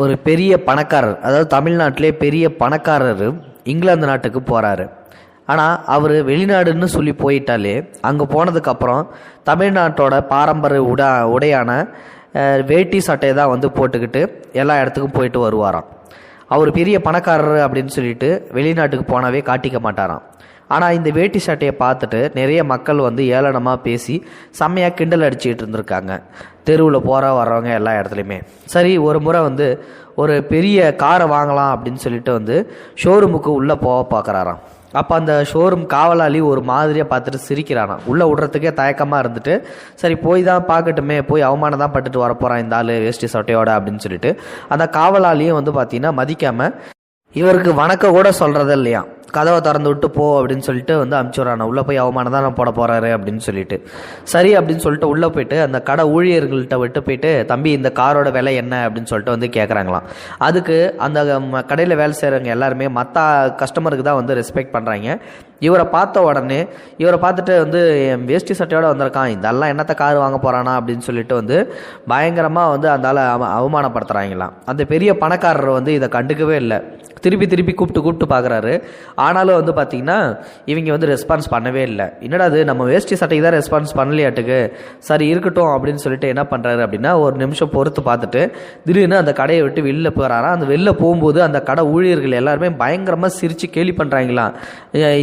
ஒரு பெரிய பணக்காரர் அதாவது தமிழ்நாட்டிலே பெரிய பணக்காரர் இங்கிலாந்து நாட்டுக்கு போகிறாரு ஆனால் அவர் வெளிநாடுன்னு சொல்லி போயிட்டாலே அங்கே போனதுக்கப்புறம் தமிழ்நாட்டோட பாரம்பரிய உடா உடையான வேட்டி சட்டையை தான் வந்து போட்டுக்கிட்டு எல்லா இடத்துக்கும் போயிட்டு வருவாராம். அவர் பெரிய பணக்காரர் அப்படின்னு சொல்லிட்டு வெளிநாட்டுக்கு போனாவே காட்டிக்க மாட்டாராம். ஆனால் இந்த வேட்டி சட்டையை பார்த்துட்டு நிறைய மக்கள் வந்து ஏளனமாக பேசி செம்மையாக கிண்டல் அடிச்சுக்கிட்டு இருந்திருக்காங்க. தெருவில் போகிற வர்றவங்க எல்லா இடத்துலையுமே. சரி ஒரு முறை வந்து ஒரு பெரிய காரை வாங்கலாம் அப்படின்னு சொல்லிட்டு வந்து ஷோரூமுக்கு உள்ளே போக பார்க்குறாராம் அப்போ அந்த ஷோரூம் காவலாளி ஒரு மாதிரியாக பார்த்துட்டு சிரிக்கிறானாம். உள்ளே விட்றதுக்கே தயக்கமாக இருந்துட்டு சரி போய் தான் பார்க்கட்டுமே போய் அவமானம் தான் பட்டுட்டு வரப்போகிறான் இந்த ஆள் வேஷ்டி சட்டையோட அப்படின்னு சொல்லிட்டு அந்த காவலாளியும் வந்து பார்த்தீங்கன்னா மதிக்காமல் இவருக்கு வணக்கம் கூட சொல்கிறது இல்லையா கதவை திறந்து விட்டு போ அப்படின்னு சொல்லிட்டு வந்து அனுப்பிச்சுட்றான உள்ளே போய் அவமானம் தான் போட போகிறாரு அப்படின்னு சொல்லிட்டு. சரி அப்படின்னு சொல்லிட்டு உள்ளே போயிட்டு அந்த கடை ஊழியர்கள்ட்ட விட்டு போயிட்டு தம்பி இந்த காரோட விலை என்ன? அப்படின்னு சொல்லிட்டு வந்து கேட்குறாங்களாம் அதுக்கு அந்த கடையில் வேலை செய்கிறவங்க எல்லாருமே மற்ற கஸ்டமருக்கு தான் வந்து ரெஸ்பெக்ட் பண்ணுறாங்க இவரை பார்த்த உடனே இவரை பார்த்துட்டு வந்து என் வேஷ்டி சட்டையோட வந்திருக்கான். இதெல்லாம் என்னத்த கார் வாங்க போகிறானா அப்படின்னு சொல்லிட்டு வந்து பயங்கரமாக வந்து அந்த அவ அவமானப்படுத்துகிறாங்களாம் அந்த பெரிய பணக்காரர் வந்து இதை கண்டுக்கவே இல்லை. திருப்பி திருப்பி கூப்பிட்டு கூப்பிட்டு பார்க்குறாரு ஆனாலும் வந்து பார்த்தீங்கன்னா இவங்க வந்து ரெஸ்பான்ஸ் பண்ணவே இல்லை. என்னடா அது நம்ம வேஷ்டி சட்டைக்கு தான் ரெஸ்பான்ஸ் பண்ணலையாட்டுக்கு. சரி இருக்கட்டும் அப்படின்னு சொல்லிட்டு என்ன பண்ணுறாரு அப்படின்னா ஒரு நிமிஷம் பொறுத்து பார்த்துட்டு திடீர்னு அந்த கடையை விட்டு வெளில போகிறாரா அந்த வெளில போகும்போது அந்த கடை ஊழியர்கள் எல்லாருமே பயங்கரமாக சிரித்து கேலி பண்ணுறாங்களாம்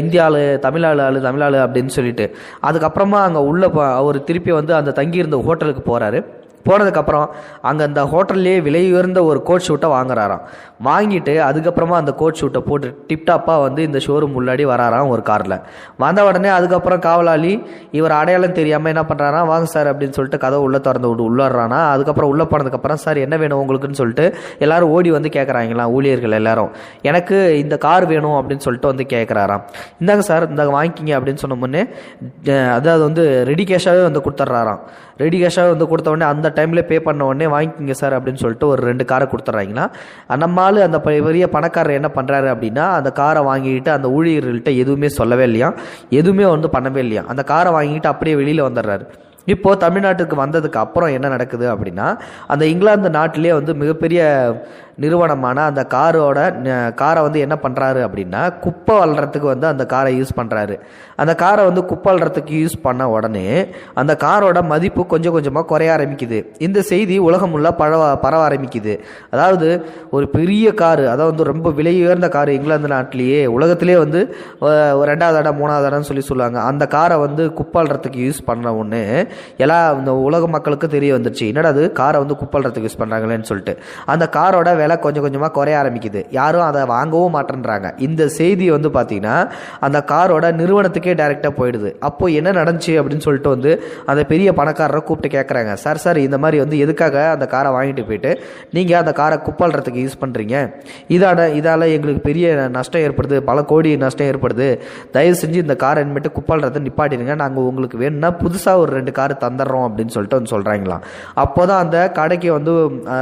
இந்தியாவில் தமிழாளு ஆளு தமிழாளு அப்படின்னு சொல்லிட்டு. அதுக்கப்புறமா அங்கே உள்ளே அவர் திருப்பி வந்து அந்த தங்கியிருந்த ஹோட்டலுக்கு போகிறாரு போனதுக்கப்புறம் அங்கே அந்த ஹோட்டல்லே விலை உயர்ந்த ஒரு கோட் ஷூட்டை வாங்குறாராம். வாங்கிட்டு அதுக்கப்புறமா அந்த கோட் ஷூட்டை போட்டு டிப்டாப்பாக வந்து இந்த ஷோரூம் முன்னாடி வராராம் ஒரு காரில். வந்த உடனே அதுக்கப்புறம் காவலாளி இவர் அடையாளம் தெரியாமல் என்ன பண்ணுறாரா வாங்க சார் அப்படின்னு சொல்லிட்டு கதவை உள்ளே திறந்து விட்டு உள்ளாடுறானா அதுக்கப்புறம் உள்ளே போனதுக்கப்புறம் சார் என்ன வேணும் உங்களுக்குன்னு சொல்லிட்டு எல்லாரும் ஓடி வந்து கேட்குறாங்களாம் ஊழியர்கள் எல்லாரும்? எனக்கு இந்த கார் வேணும் அப்படின்னு சொல்லிட்டு வந்து கேட்குறாராம் இந்தாங்க சார் இந்தாங்க வாங்கிக்கிங்க அப்படின்னு சொன்ன முன்னே அதாவது வந்து ரெடி கேஷாகவே வந்து கொடுத்துட்றாராம் ரெடி கேஷாகவே வந்து கொடுத்த உடனே அந்த டைமில் பே பண்ண உடனே வாங்கிக்கிங்க சார் அப்படின்னு சொல்லிட்டு ஒரு ரெண்டு காரை கொடுத்துட்றாங்கன்னா நம்ம ஆள் அந்த பெரிய பணக்காரர் என்ன பண்ணுறாரு அப்படின்னா அந்த காரை வாங்கிக்கிட்டு அந்த ஊழியர்கள்ட்ட எதுவுமே சொல்லவே இல்லையா? எதுவுமே வந்து பண்ணவே இல்லையா? அந்த காரை வாங்கிக்கிட்டு அப்படியே வெளியில் வந்துடுறாரு. இப்போது தமிழ்நாட்டுக்கு வந்ததுக்கு அப்புறம் என்ன நடக்குது அப்படின்னா அந்த இங்கிலாந்து நாட்டிலே வந்து மிகப்பெரிய நிறுவனமான அந்த காரோட காரை வந்து என்ன பண்ணுறாரு அப்படின்னா குப்பை வளர்கிறதுக்கு வந்து அந்த காரை யூஸ் பண்ணுறாரு அந்த காரை வந்து குப்பை வளர்கிறதுக்கு யூஸ் பண்ண உடனே அந்த காரோட மதிப்பு கொஞ்சம் கொஞ்சமாக குறைய ஆரம்பிக்குது. இந்த செய்தி உலகம் உள்ள பரவ பரவ ஆரம்பிக்குது. அதாவது ஒரு பெரிய காரு அதாவது வந்து ரொம்ப விலை உயர்ந்த காரு இங்கிலாந்து நாட்டிலேயே உலகத்திலே வந்து ஒரு ரெண்டாவது இடம் மூணாவது இடம்னு சொல்லி சொல்லுவாங்க. அந்த காரை வந்து குப்பாளுறதுக்கு யூஸ் பண்ண ஒன்று எல்லா இந்த உலக மக்களுக்கு தெரிய வந்துருச்சு. என்னடா அது காரை வந்து குப்பாளுறதுக்கு யூஸ் பண்ணுறாங்களேன்னு சொல்லிட்டு. அந்த காரோட விலை கொஞ்சம் கொஞ்சமாக குறைய ஆரம்பிக்குது. யாரும் அதை வாங்கவும் மாட்டேன்றாங்க. இந்த செய்தி வந்து பார்த்தீங்கன்னா அந்த காரோட நிறுவனத்துக்கே டைரெக்டாக போயிடுது. அப்போ என்ன நடந்துச்சு அப்படின்னு சொல்லிட்டு வந்து அந்த பெரிய பணக்காரரை கூப்பிட்டு கேட்குறாங்க சார் சார் இந்த மாதிரி வந்து எதுக்காக அந்த காரை வாங்கிட்டு போயிட்டு நீங்கள் அந்த காரை குப்பாளுறதுக்கு யூஸ் பண்ணுறீங்க இதால் இதால் எங்களுக்கு பெரிய நஷ்டம் ஏற்படுது. பல கோடி நஷ்டம் ஏற்படுது. தயவு செஞ்சு இந்த காரை இனிமேட்டு குப்பாளுறதை நிப்பாட்டிடுங்க. நாங்கள் உங்களுக்கு வேணும்னா புதுசாக ஒரு ரெண்டு கார் தந்துடுறோம் அப்படின்னு சொல்லிட்டு வந்து சொல்கிறாங்களாம் அப்போ தான் அந்த கடைக்கு வந்து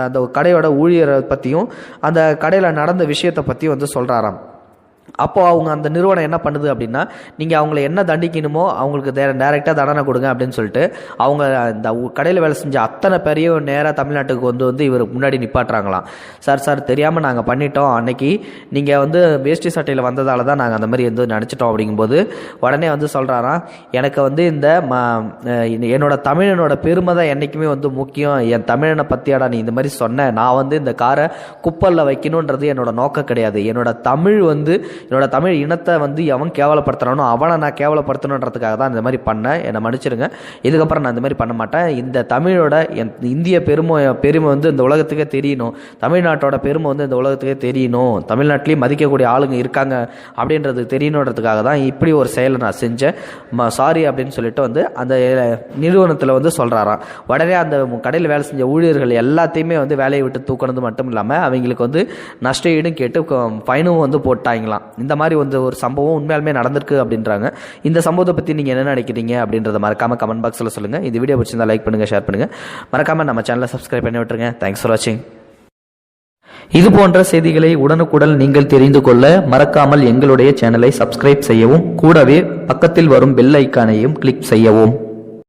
அந்த கடையோட ஊழியரை பற்றியும் அந்த கடையில் நடந்த விஷயத்தை பற்றியும் வந்து சொல்கிறாராம் அப்போ அவங்க அந்த நிறுவனம் என்ன பண்ணுது அப்படின்னா நீங்கள் அவங்கள என்ன தண்டிக்கணுமோ அவங்களுக்கு தே டேரெக்டாக தண்டனை கொடுங்க அப்படின்னு சொல்லிட்டு அவங்க இந்த கடையில் வேலை செஞ்ச அத்தனை பேரையும் நேராக தமிழ்நாட்டுக்கு வந்து வந்து இவர் முன்னாடி நிப்பாட்டுறாங்களாம். சார் சார் தெரியாமல் நாங்கள் பண்ணிட்டோம். அன்னைக்கு நீங்கள் வந்து வேஷ்டி சட்டையில் வந்ததால தான் நாங்கள் அந்த மாதிரி வந்து நினச்சிட்டோம் அப்படிங்கும்போது உடனே வந்து சொல்கிறாராம் எனக்கு வந்து இந்த ம என்னோட தமிழனோட பெருமை தான் என்றைக்குமே வந்து முக்கியம். என் தமிழனை பற்றியாடா நீ இந்த மாதிரி சொன்ன. நான் வந்து இந்த காரை குப்பலில் வைக்கணுன்றது என்னோட நோக்கம் கிடையாது. என்னோட தமிழ் வந்து என்னோட தமிழ் இனத்தை வந்து எவன் கேவலப்படுத்துகிறானோ அவனை நான் கேவலப்படுத்தணுன்றதுக்காக தான் இந்த மாதிரி பண்ணேன். என்னை மன்னிச்சிருங்க. இதுக்கப்புறம் நான் இந்த மாதிரி பண்ண மாட்டேன். இந்த தமிழோட என் இந்திய பெருமை பெருமை வந்து இந்த உலகத்துக்கே தெரியணும். தமிழ்நாட்டோட பெருமை வந்து இந்த உலகத்துக்கே தெரியணும். தமிழ்நாட்டிலையும் மதிக்கக்கூடிய ஆளுங்க இருக்காங்க அப்படின்றது தெரியணுன்றதுக்காக தான் இப்படி ஒரு செயலை நான் செஞ்சேன். சாரி அப்படின்னு சொல்லிட்டு வந்து அந்த நிறுவனத்தில் வந்து சொல்கிறாராம் உடனே அந்த கடையில் வேலை செஞ்ச ஊழியர்கள் எல்லாத்தையுமே வந்து வேலையை விட்டு தூக்கினது மட்டும் இல்லாமல் அவங்களுக்கு வந்து நஷ்ட ஈடும் கேட்டு ஃபைனும் வந்து போட்டாங்களாம். இந்த மாதிரி வந்து ஒரு சம்பவம் உண்மையாலுமே நடந்திருக்கு அப்படின்றாங்க. இந்த சம்பவத்தை பற்றி நீங்கள் என்ன நினைக்கிறீங்க அப்படின்றத மறக்காமல் கமெண்ட் பாக்ஸில் சொல்லுங்கள் இந்த வீடியோ பிடிச்சிருந்தா லைக் பண்ணுங்கள் ஷேர் பண்ணுங்கள் மறக்காமல் நம்ம சேனலை சப்ஸ்கிரைப் பண்ணி விட்டுருங்க. தேங்க்ஸ் ஃபார் வாட்சிங் இது போன்ற செய்திகளை உடனுக்குடன் நீங்கள் தெரிந்து கொள்ள மறக்காமல் எங்களுடைய சேனலை சப்ஸ்கிரைப் செய்யவும் கூடவே பக்கத்தில் வரும் பெல் ஐக்கானையும் கிளிக் செய்யவும்.